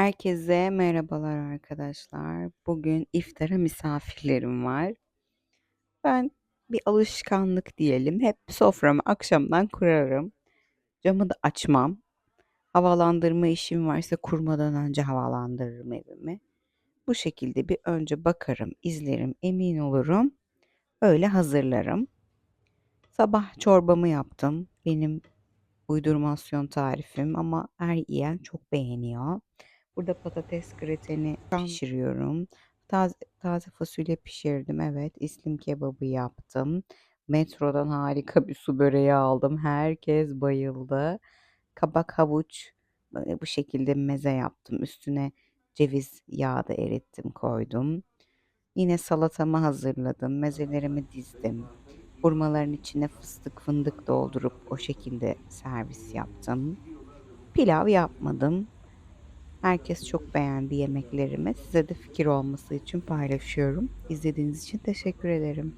Herkese merhabalar arkadaşlar. Bugün iftara misafirlerim var. Ben bir alışkanlık diyelim. Hep soframı akşamdan kurarım. Camı da açmam. Havalandırma işim varsa kurmadan önce havalandırırım evimi. Bu şekilde bir önce bakarım, izlerim, emin olurum. Öyle hazırlarım. Sabah çorbamı yaptım. Benim uydurmasyon tarifim ama her yiyen çok beğeniyor. Burada patates grateni pişiriyorum. Taze, taze fasulye pişirdim. Evet, islim kebabı yaptım. Metrodan harika bir su böreği aldım. Herkes bayıldı. Kabak havuç böyle bu şekilde meze yaptım. Üstüne ceviz yağı da erittim koydum. Yine salatamı hazırladım. Mezelerimi dizdim. Hurmaların içine fıstık fındık doldurup o şekilde servis yaptım. Pilav yapmadım. Herkes çok beğendi yemeklerimi. Size de fikir olması için paylaşıyorum. İzlediğiniz için teşekkür ederim.